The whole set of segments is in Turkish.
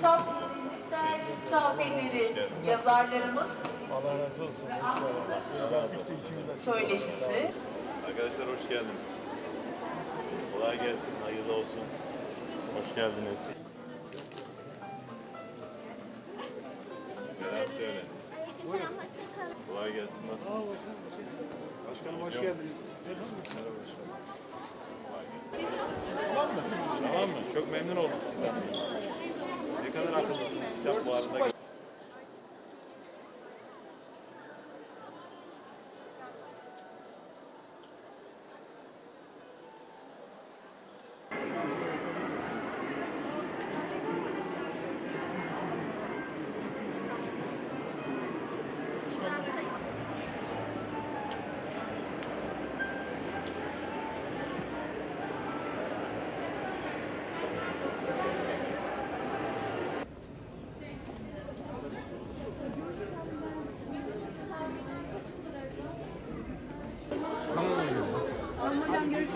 Kitap misafirleri, yazarlarımız Allah razı olsun. Söyleşisi. Arkadaşlar hoş geldiniz. Kolay gelsin, hayırlı olsun. Hoş geldiniz. Selam söyle. Kolay gelsin, nasılsınız? Başkanım hoş geldiniz. Merhaba başkanım. Kolay gelsin. Tamam mı? Çok memnun oldum sizden. Kadar akıllısınız kitap buharında.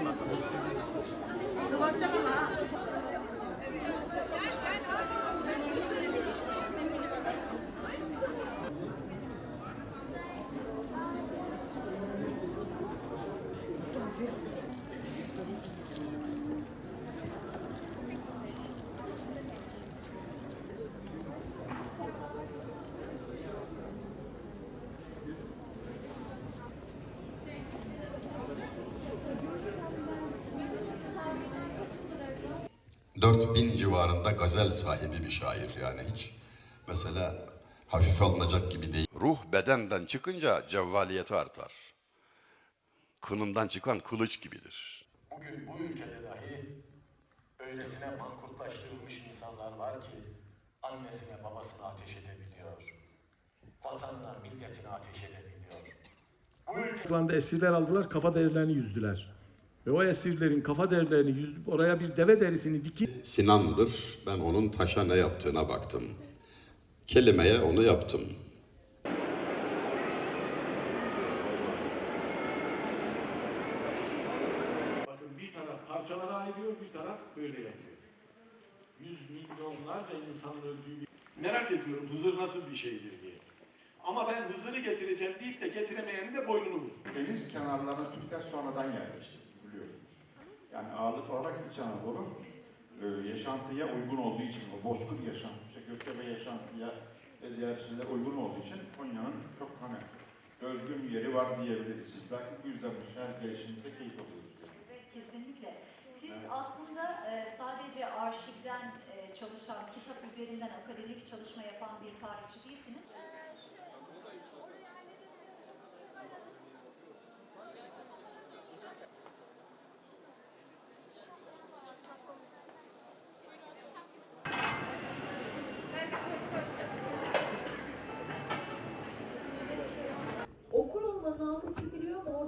ます。Dört bin civarında gazel sahibi bir şair yani hiç mesela hafife alınacak gibi değil. Ruh bedenden çıkınca cevvaliyeti artar. Kınından çıkan kılıç gibidir. Bugün bu ülkede dahi öylesine mankurtlaştırılmış insanlar var ki annesine babasına ateş edebiliyor. Vatanına milletine ateş edebiliyor. Bu ülke esirler aldılar, kafa derilerini yüzdüler. Ve o esirlerin kafa derilerini yüzdüp oraya bir deve derisini dikip Sinan'dır. Ben onun taşa ne yaptığına baktım. Kelimeye onu yaptım. bakın bir taraf parçalara ayırıyor, bir taraf böyle yapıyor. Yüz milyonlarca insanın öldüğü bir... Merak ediyorum Hızır nasıl bir şeydir diye. Ama ben Hızır'ı getireceğim deyip de getiremeyeni de boynunu vurur. Deniz kenarlarına Türkler sonradan yerleşti. Yani ağırlık olarak İç Anadolu e, yaşantıya uygun olduğu için, o bozkır yaşantı, işte göçebe yaşantıya ve diğer şeyler uygun olduğu için Konya'nın çok hani özgün bir yeri var diyebiliriz. Belki bu yüzden bu her gelişimizde keyif alıyoruz. Evet, kesinlikle. Siz aslında e, sadece arşivden e, çalışan, kitap üzerinden akademik çalışma yapan bir tarihçi değilsiniz.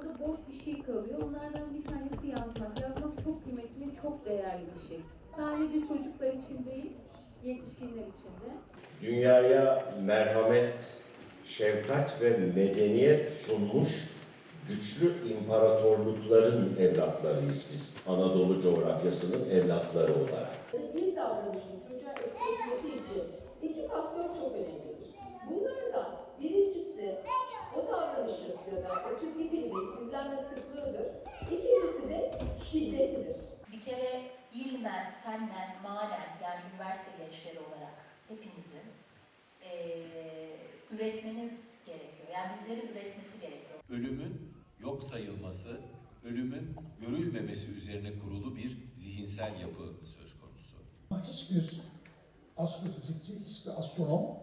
Orada boş bir şey kalıyor. Onlardan bir tanesi yazmak. Yazmak çok kıymetli, çok değerli bir şey. Sadece çocuklar için değil, yetişkinler için de. dünyaya merhamet, şefkat ve medeniyet sunmuş güçlü imparatorlukların evlatlarıyız biz. Anadolu coğrafyasının evlatları olarak. Bir davranışın çocuğa etkilemesi için hepinizin e, üretmeniz gerekiyor. Yani bizlerin üretmesi gerekiyor. ölümün yok sayılması, ölümün görülmemesi üzerine kurulu bir zihinsel yapı söz konusu. Hiçbir astrofizikçi, hiçbir astronom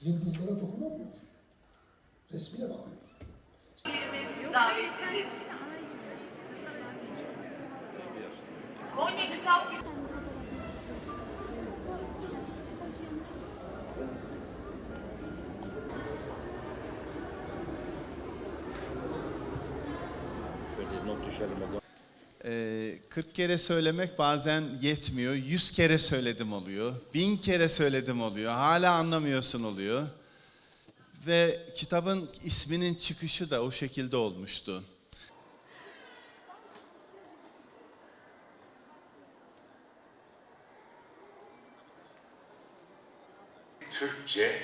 yıldızlara dokunamıyor. Resmine bakıyor. davetlidir. Konya Kitap düşelim o zaman. Ee, 40 kere söylemek bazen yetmiyor. 100 kere söyledim oluyor. 1000 kere söyledim oluyor. Hala anlamıyorsun oluyor. Ve kitabın isminin çıkışı da o şekilde olmuştu. Türkçe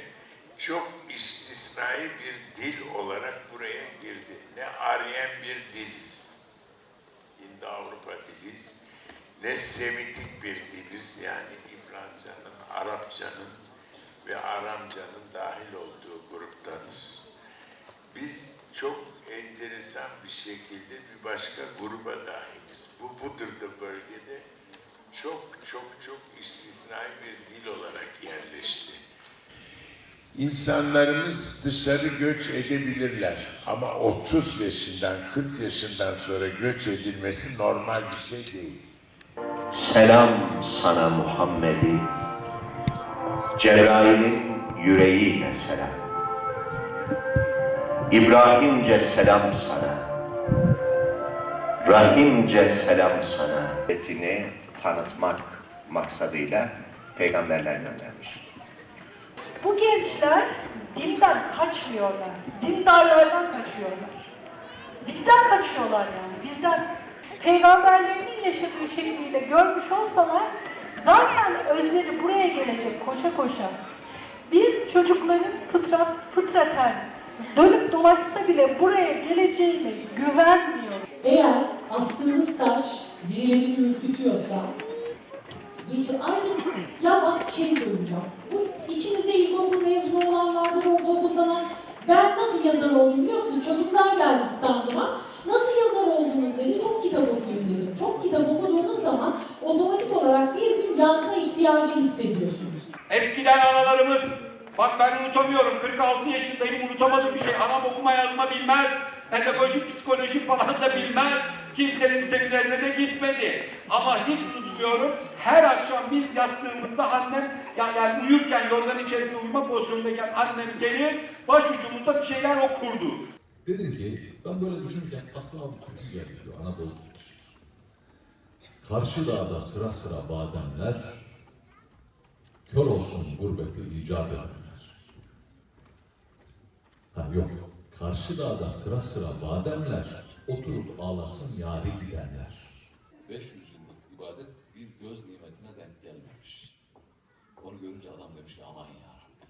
çok istisnai bir dil olarak buraya girdi. Ne Aryen bir diliz. Indo-Avrupa diliz. Ne Semitik bir diliz. Yani İbranicanın, Arapçanın ve Aramcanın dahil olduğu gruptanız. Biz çok enteresan bir şekilde bir başka gruba dahiliz. Bu Budur'da bölgede çok çok çok istisnai bir dil olarak yerleşti. İnsanlarımız dışarı göç edebilirler ama 30 yaşından 40 yaşından sonra göç edilmesi normal bir şey değil. Selam sana Muhammed'i, Cebrail'in yüreğiyle selam. İbrahimce selam sana, Rahimce selam sana. Etini tanıtmak maksadıyla peygamberler göndermiş. Bu gençler dinden kaçmıyorlar. Dindarlardan kaçıyorlar. Bizden kaçıyorlar yani. Bizden peygamberlerinin yaşadığı şekliyle görmüş olsalar zaten özleri buraya gelecek koşa koşa. Biz çocukların fıtrat, fıtraten dönüp dolaşsa bile buraya geleceğine güvenmiyoruz. Eğer attığınız taş birilerini ürkütüyorsa geçiyor. Artık ya bak bir şey söyleyeceğim. Bu içimizde ilkokul mezunu olan vardır, ortaokuldan ben nasıl yazar oldum biliyor musun? Çocuklar geldi standıma. Nasıl yazar oldunuz dedi. Çok kitap okuyun dedim. Çok kitap okuduğunuz zaman otomatik olarak bir gün yazma ihtiyacı hissediyorsunuz. Eskiden analarımız, bak ben unutamıyorum, 46 yaşındayım unutamadığım bir şey. Anam okuma yazma bilmez, pedagojik, psikolojik falan da bilmez. Kimsenin seminerine de gitmedi. Ama hiç unutmuyorum, her akşam biz yattığımızda annem, yani, yani uyurken, yorgan içerisinde uyuma pozisyondayken annem gelir, başucumuzda bir şeyler okurdu. Dedim ki ben böyle düşünürken aklıma bir türkü geldi Anadolu türküsü. Karşı dağda sıra sıra bademler, kör olsun gurbeti icat edenler. Ha yok. Karşı dağda sıra sıra bademler, oturup ağlasın yari gidenler. 500 yıllık ibadet bir göz nimetine denk gelmemiş. Onu görünce adam demiş ki aman ya Rabbi,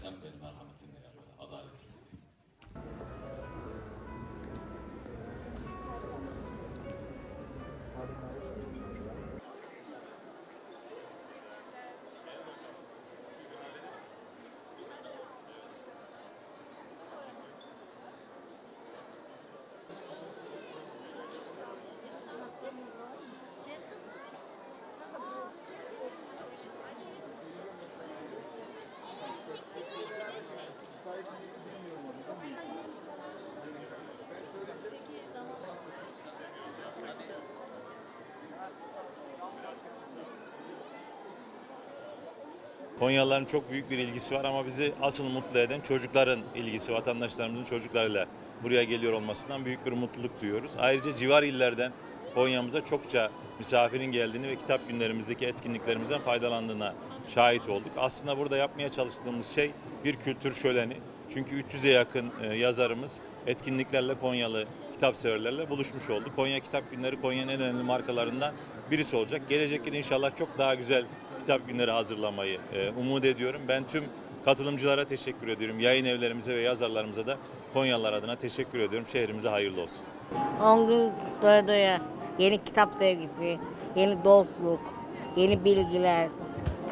sen benim merhametimle yar ve Konyalıların çok büyük bir ilgisi var ama bizi asıl mutlu eden çocukların ilgisi, vatandaşlarımızın çocuklarıyla buraya geliyor olmasından büyük bir mutluluk duyuyoruz. Ayrıca civar illerden Konya'mıza çokça misafirin geldiğini ve kitap günlerimizdeki etkinliklerimizden faydalandığına şahit olduk. Aslında burada yapmaya çalıştığımız şey bir kültür şöleni. Çünkü 300'e yakın e, yazarımız etkinliklerle Konyalı kitap severlerle buluşmuş oldu. Konya Kitap Günleri Konya'nın en önemli markalarından birisi olacak. Gelecek yıl inşallah çok daha güzel kitap günleri hazırlamayı e, umut ediyorum. Ben tüm katılımcılara teşekkür ediyorum. Yayın evlerimize ve yazarlarımıza da Konyalılar adına teşekkür ediyorum. Şehrimize hayırlı olsun. 10 gün doya doya yeni kitap sevgisi, yeni dostluk, yeni bilgiler,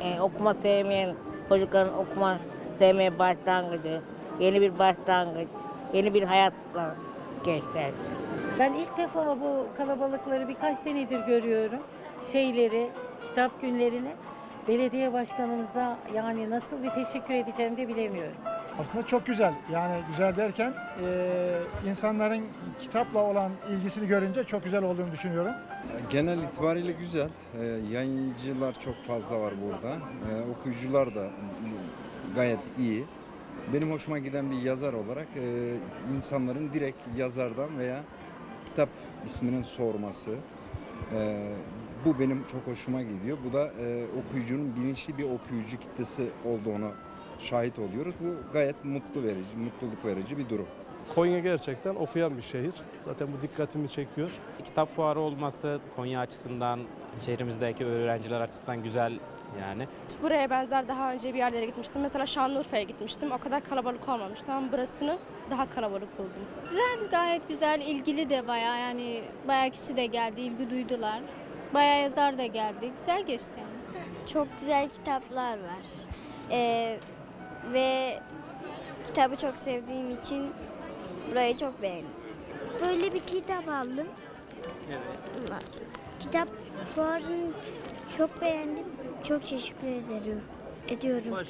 e, okuma sevmeyen çocukların okuma sevmeye başlangıcı, yeni bir başlangıç, yeni bir hayatla gençler. Ben ilk defa bu kalabalıkları birkaç senedir görüyorum. Şeyleri, kitap günlerini. Belediye başkanımıza yani nasıl bir teşekkür edeceğimi de bilemiyorum. Aslında çok güzel. Yani güzel derken eee, insanların kitapla olan ilgisini görünce çok güzel olduğunu düşünüyorum. Genel itibariyle güzel. Ee, yayıncılar çok fazla var burada. Ee, okuyucular da gayet iyi. Benim hoşuma giden bir yazar olarak e, insanların direkt yazardan veya kitap isminin sorması. Ee, bu benim çok hoşuma gidiyor. Bu da e, okuyucunun bilinçli bir okuyucu kitlesi olduğunu şahit oluyoruz. Bu gayet mutlu verici, mutluluk verici bir durum. Konya gerçekten okuyan bir şehir. Zaten bu dikkatimi çekiyor. Kitap fuarı olması Konya açısından, şehrimizdeki öğrenciler açısından güzel yani. Buraya benzer daha önce bir yerlere gitmiştim. Mesela Şanlıurfa'ya gitmiştim. O kadar kalabalık olmamıştı ama burasını daha kalabalık buldum. Güzel, gayet güzel. ilgili de bayağı yani bayağı kişi de geldi, ilgi duydular. Bayağı yazar da geldi. Güzel geçti yani. Çok güzel kitaplar var. Ee, ve kitabı çok sevdiğim için burayı çok beğendim. Böyle bir kitap aldım. Evet. Kitap fuarını çok beğendim. Çok teşekkür ederim. Ediyorum. Hoş